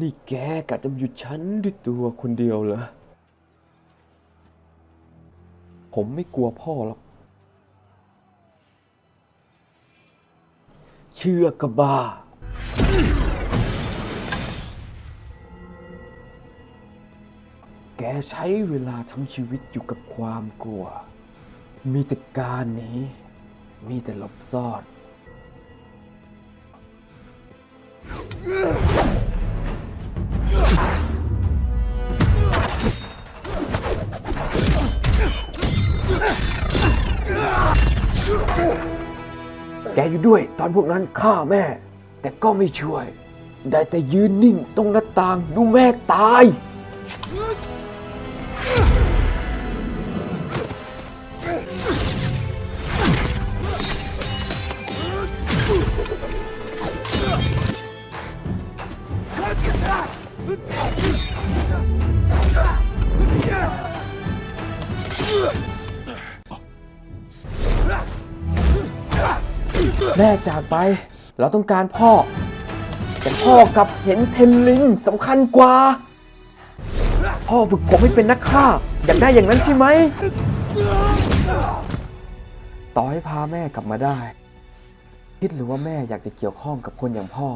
นี่แกกะจะหยุดฉันด้วยตัวคนเดียวเหรอ ผมไม่กลัวพ่อหรอก เชื่อกระบ้า แกใช้เวลาทั้งชีวิตอยู่กับความกลัว มีแต่การหนี มีแต่หลบซ่อน แกอยู่ด้วยตอนพวกนั้นฆ่าแม่ แต่ก็ไม่ช่วย ได้แต่ยืนนิ่งตรงหน้าต่างดูแม่ตาย แม่จากไป เราต้องการพ่อ แต่พ่อกับเห็นเทนลิงสำคัญกว่า พ่อฝึกผมให้เป็นนักฆ่า อยากได้อย่างนั้นใช่ไหม ต่อให้พาแม่กลับมาได้ คิดหรือว่าแม่อยากจะเกี่ยวข้องกับคนอย่างพ่อ